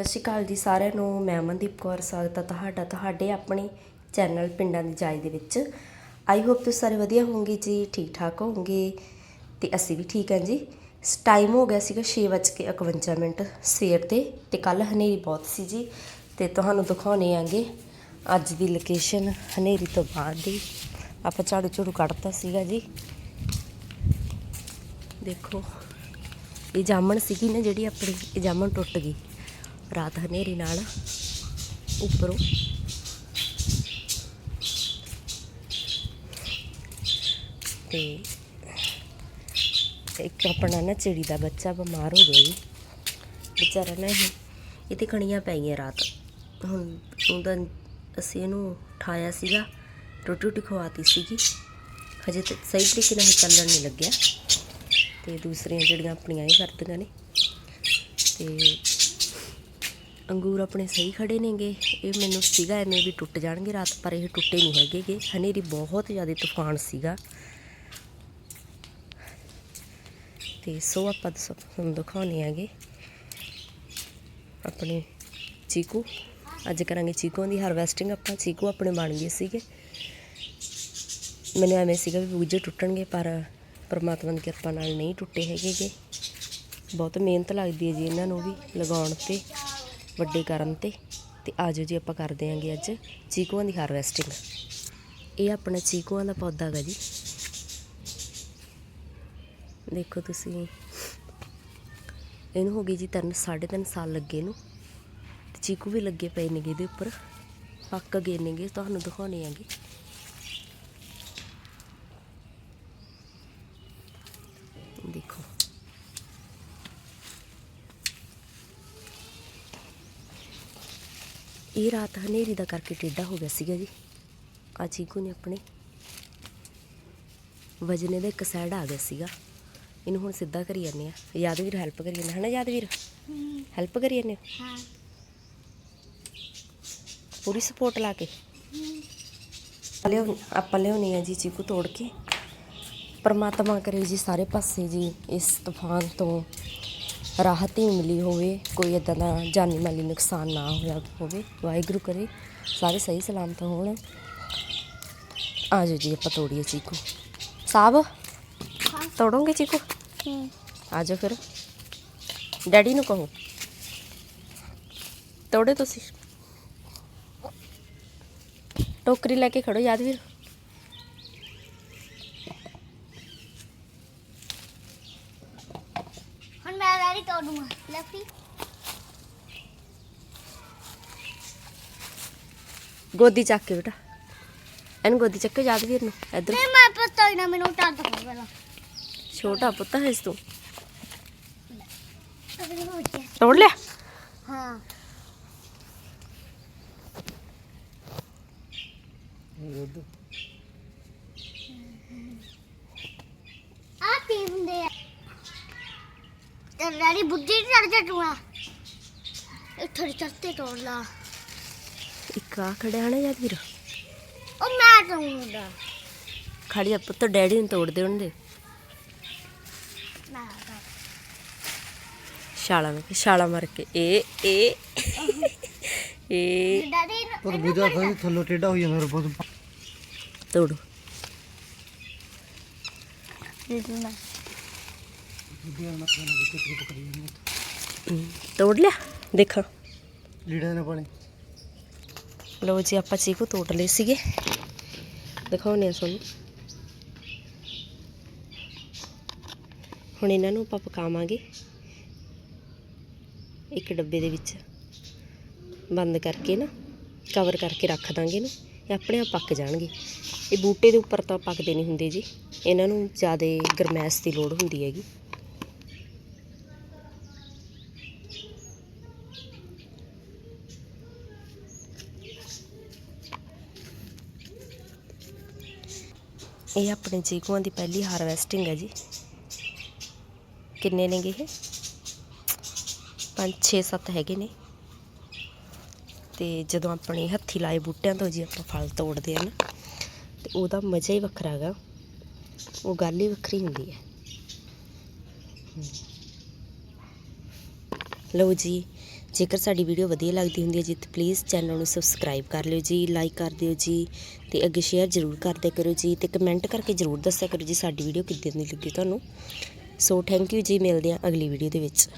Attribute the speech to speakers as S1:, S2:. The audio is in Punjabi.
S1: ਸਤਿ ਸ਼੍ਰੀ ਅਕਾਲ ਜੀ ਸਾਰਿਆਂ ਨੂੰ, ਮੈਂ ਅਮਨਦੀਪ ਕੌਰ ਸਵਾਗਤ ਹੈ ਤੁਹਾਡਾ, ਤੁਹਾਡੇ ਆਪਣੇ ਚੈਨਲ ਪਿੰਡਾਂ ਦੀ ਜਾਇ ਦੇ ਵਿੱਚ। ਆਈ ਹੋਪ ਤੁਸੀਂ ਸਾਰੇ ਵਧੀਆ ਹੋਵੋਗੇ ਜੀ ਠੀਕ ਠਾਕ ਹੋਵੋਗੇ ਤੇ ਅਸੀਂ ਵੀ ਠੀਕ ਹਾਂ ਜੀ। ਟਾਈਮ ਹੋ ਗਿਆ ਸੀਗਾ 6:51 ਮਿੰਟ ਸਵੇਰ ਦੇ ਤੇ ਕੱਲ ਹਨੇਰੀ ਬਹੁਤ ਸੀ ਜੀ ਤੇ ਤੁਹਾਨੂੰ ਦਿਖਾਉਣੇ ਆਂਗੇ ਅੱਜ ਦੀ ਲੋਕੇਸ਼ਨ ਹਨੇਰੀ ਤੋਂ ਬਾਅਦ ਦੀ। ਆਪਾਂ ਝਾੜੂ ਝੂੜੂ ਕੱਢਤਾ ਸੀਗਾ ਜੀ। ਦੇਖੋ, ਇਹ ਜਾਮਣ ਸੀਗੀ ਨਾ ਜਿਹੜੀ ਆਪਣੀ, ਇਹ ਜਾਮਣ ਟੁੱਟ ਗਈ। ਰਾਤ ਹਨੇਰੀ ਨਾਲ ਉੱਪਰੋਂ। ਤੇ ਇੱਕ ਆਪਣਾ ਨਾ ਚਿੜੀ ਦਾ ਬੱਚਾ ਬਿਮਾਰ ਹੋ ਗਿਆ ਜੀ। ਵਿਚਾਰਾ ਨਾ ਇਹ, ਇਹਦੇ ਕਣੀਆਂ ਪੈ ਗਈਆਂ ਰਾਤ। ਹੁਣ ਉਹਦਾ ਅਸੀਂ ਇਹਨੂੰ ਉਠਾਇਆ ਸੀਗਾ, ਰੋਟੀ ਰੋਟੀ ਖਵਾਤੀ ਸੀਗੀ। ਹਜੇ ਤੇ ਸਹੀ ਤਰੀਕੇ ਨਾਲ ਚੱਲਣ ਨਹੀਂ ਲੱਗਿਆ। ਤੇ ਦੂਸਰੀਆਂ ਜਿਹੜੀਆਂ ਆਪਣੀਆਂ ਇਹ ਕਰਦੀਆਂ ਨੇ। ਤੇ ਅੰਗੂਰ ਆਪਣੇ ਸਹੀ ਖੜੇ ਨੇਗੇ। ਇਹ ਮੈਨੂੰ ਸੀਗਾ, ਐਵੇਂ ਵੀ ਟੁੱਟ ਜਾਣਗੇ ਰਾਤ, ਪਰ ਇਹ ਟੁੱਟੇ ਨਹੀਂ ਹੈਗੇਗੇ। ਹਨੇਰੀ ਬਹੁਤ ਜ਼ਿਆਦਾ ਤੂਫਾਨ ਸੀਗਾ। ਤੇ ਸੋ ਆਪਾਂ ਦੱਸੋ, ਤੁਹਾਨੂੰ ਦਿਖਾਉਣੇ ਆਗੇ ਆਪਣੇ ਚੀਕੂ। ਅੱਜ ਕਰਾਂਗੇ ਚੀਕੂਆਂ ਦੀ ਹਾਰਵੈਸਟਿੰਗ ਆਪਾਂ ਚੀਕੂ ਆਪਣੇ ਬਣ ਗਏ ਸੀਗੇ। ਮੈਨੂੰ ਐਵੇਂ ਸੀਗਾ ਵੀ ਬੂਝੇ ਟੁੱਟਣਗੇ, ਪਰ ਪਰਮਾਤਮਾ ਦੀ ਕਿਰਪਾ ਨਾਲ ਨਹੀਂ ਟੁੱਟੇ ਹੈਗੇਗੇ। ਬਹੁਤ ਮਿਹਨਤ ਲੱਗਦੀ ਹੈ ਜੀ ਇਹਨਾਂ ਨੂੰ ਵੀ ਲਗਾਉਣ ਤੇ। ਵੱਡੇ ਕਰਨ ਤੇ ਤੇ ਆਜੋ ਜੀ ਆਪਾਂ ਕਰਦੇ ਆਂਗੇ ਅੱਜ ਚੀਕੂਆਂ ਦੀ ਹਾਰਵੈਸਟਿੰਗ ਇਹ ਆਪਣਾ ਚੀਕੂਆਂ ਦਾ ਪੌਦਾ ਹੈਗਾ ਜੀ। ਦੇਖੋ ਤੁਸੀਂ। ਇਹਨੂੰ ਹੋ ਗਈ ਜੀ ਤਿੰਨ, ਸਾਢੇ ਤਿੰਨ ਸਾਲ ਲੱਗੇ ਨੂੰ। ਤੇ ਚੀਕੂ ਵੀ ਲੱਗੇ ਪਏ ਨੇਗੇ ਇਹਦੇ ਉੱਪਰ। ਪੱਕ ਗਏ ਨੇਗੇ, ਤੁਹਾਨੂੰ ਦਿਖਾਉਣੇ ਆਂਗੇ ਦੇਖੋ ਇਹ ਰਾਤ ਹਨੇਰੀ ਦਾ ਕਰਕੇ ਟੇਢਾ ਹੋ ਗਿਆ ਸੀਗਾ ਜੀ। ਆ ਚੀਕੂ ਨੇ ਆਪਣੇ ਵਜਨੇ ਦਾ ਇੱਕ ਸਾਈਡ ਆ ਗਿਆ ਸੀਗਾ। ਇਹਨੂੰ ਹੁਣ ਸਿੱਧਾ ਕਰੀ ਜਾਂਦੇ ਆ। ਯਾਦਵੀਰ ਹੈਲਪ ਕਰੀ ਜਾਂਦਾ ਹੈ ਨਾ ਯਾਦਵੀਰ? ਹੈਲਪ ਕਰੀ ਜਾਂਦੇ ਹੋ
S2: ਹਾਂ।
S1: ਪੂਰੀ ਸਪੋਰਟ ਲਾ ਕੇ? ਲਿਓ ਆਪਾਂ ਲਿਆਉਣੀ ਆ ਜੀ ਚੀਕੂ ਤੋੜ ਕੇ। ਪਰਮਾਤਮਾ ਕਰੇ ਜੀ ਸਾਰੇ ਪਾਸੇ ਜੀ ਇਸ ਤੂਫਾਨ ਤੋਂ। ਰਾਹਤ ਹੀ ਮਿਲੀ ਹੋਵੇ ਕੋਈ ਇਦਾਂ ਦਾ ਜਾਨੀ ਮਾਲੀ ਨੁਕਸਾਨ ਨਾ ਹੋਇਆ ਹੋਵੇ ਵਾਹਿਗੁਰੂ ਕਰੇ ਸਾਰੇ ਸਹੀ ਸਲਾਮਤ ਹੋਣ। ਆ ਜਾਓ ਜੀ ਆਪਾਂ ਤੋੜੀਏ ਚੀਕੂ। ਸਾਹਿਬ ਤੋੜੋਗੇ ਚੀਕੂ? ਆ ਜਾਓ ਫਿਰ। ਡੈਡੀ ਨੂੰ ਕਹੋ। ਤੋੜੇ ਤੁਸੀਂ। ਟੋਕਰੀ ਲੈ ਕੇ ਖੜੋ ਯਾਦਵੀਰ।
S2: ਮੈਂ ਵਾਲੀ ਤੋੜੂੰਗਾ ਲੱਫੀ
S1: ਗੋਦੀ ਚੱਕ ਕੇ ਬੇਟਾ। ਇਹਨੂੰ ਗੋਦੀ ਚੱਕ ਕੇ ਯਾਦਵੀਰ ਨੂੰ ਇੱਧਰ।
S2: ਨਹੀਂ ਮੈਂ ਪਤਾ ਹੀ ਨਾ ਮੈਨੂੰ ਟੱਟ ਦੋ ਪਹਿਲਾਂ।
S1: ਛੋਟਾ ਪੁੱਤ ਹੈ ਇਸ ਤੂੰ।
S2: ਅਗਲੀ ਹੋ ਗਿਆ
S1: ਤੋੜ ਲਿਆ?
S2: ਹਾਂ। ਆ ਕੀ ਹੁੰਦੇ ਆ ਰਾਣੀ ਬੁੱਧੀ ਚੜ ਜਾ ਤੂੰ ਆ। ਇਹ ਥੋੜੀ ਚੜਤੇ ਤੋੜ ਲਾ।
S1: ਇੱਕ ਆ ਖੜਿਆ ਨਾ ਯਾਦਵੀਰ
S2: ਉਹ ਮੈਂ ਤੋੜੂੰਗਾ
S1: ਖੜੀ ਆ ਪੁੱਤ ਡੈਡੀ ਨੂੰ ਤੋੜ ਦੇ ਉਹਨੇ
S2: ਮੈਂ
S1: ਛਾਲਾ ਮਾਰ ਛਾਲਾ ਮਾਰ ਕੇ। ਇਹ ਇਹ ਇਹ
S2: ਡੈਡੀ
S3: ਪਰ ਬੁਝਾ ਫਿਰ ਥੱਲੋਂ ਟੇਢਾ ਹੋ ਜਾਂਦਾ ਬਹੁਤ
S1: ਤੋੜੋ।
S2: ਨੂੰ
S1: ਹਮ, ਤੋੜ ਲਿਆ? ਦੇਖਾਂ।
S3: ਲੀੜਾ ਨਾ ਪਾਣੀ।
S1: ਲਓ ਜੀ ਆਪਾਂ ਚੀਕੂ ਤੋੜ ਲਏ ਸੀਗੇ। ਦਿਖਾਉਣੇ ਆ ਤੁਹਾਨੂੰ। ਹੁਣ ਇਹਨਾਂ ਨੂੰ ਆਪਾਂ ਪਕਾਵਾਂਗੇ। ਇੱਕ ਡੱਬੇ ਦੇ ਵਿੱਚ। ਬੰਦ ਕਰਕੇ ਨਾ ਕਵਰ ਕਰਕੇ ਰੱਖ ਦਾਂਗੇ ਇਹਨੂੰ ਇਹ ਆਪਣੇ ਆਪ ਪੱਕ ਜਾਣਗੇ। ਇਹ ਬੂਟੇ ਦੇ ਉੱਪਰ ਤਾਂ ਪੱਕਦੇ ਨਹੀਂ ਹੁੰਦੇ ਜੀ। ਇਹਨਾਂ ਨੂੰ ਜ਼ਿਆਦਾ ਗਰਮੈਸ਼ ਦੀ ਲੋੜ ਹੁੰਦੀ ਹੈਗੀ। ਇਹ ਆਪਣੇ ਚੀਕੂਆਂ ਦੀ ਪਹਿਲੀ ਹਾਰਵੈਸਟਿੰਗ ਹੈ ਜੀ। ਕਿੰਨੇ ਨੇਗੇ ਇਹ? 5 6 7 ਹੈਗੇ ਨੇ। ਤੇ ਜਦੋਂ ਆਪਣੇ ਹੱਥੀ ਲਾਏ ਬੂਟਿਆਂ ਤੋਂ ਜੀ ਆਪਾਂ ਫਲ ਤੋੜਦੇ ਆ ਨਾ, ਤੇ ਉਹਦਾ ਮਜ਼ਾ ਹੀ ਵੱਖਰਾ ਹੈਗਾ। ਉਹ ਗੱਲ ਹੀ ਵੱਖਰੀ ਹੁੰਦੀ ਹੈ। ਲਓ ਜੀ ਜੇਕਰ ਸਾਡੀ ਵੀਡੀਓ ਵਧੀਆ ਲੱਗਦੀ ਹੁੰਦੀ ਹੈ ਜੀ, ਤਾਂ ਪਲੀਜ਼ ਚੈਨਲ ਨੂੰ ਸਬਸਕ੍ਰਾਈਬ ਕਰ ਲਿਓ ਜੀ ਲਾਈਕ ਕਰ ਦਿਓ ਜੀ, ਤੇ ਅੱਗੇ ਸ਼ੇਅਰ ਜ਼ਰੂਰ ਕਰਦੇ ਕਰੋ ਜੀ, ਤੇ ਕਮੈਂਟ ਕਰਕੇ ਜ਼ਰੂਰ ਦੱਸਿਆ ਕਰੋ ਜੀ ਸਾਡੀ ਵੀਡੀਓ ਕਿੱਦਾਂ ਦੀ ਲੱਗੀ ਤੁਹਾਨੂੰ। ਸੋ ਥੈਂਕ ਯੂ ਜੀ, ਮਿਲਦੇ ਹਾਂ ਅਗਲੀ ਵੀਡੀਓ ਦੇ ਵਿੱਚ।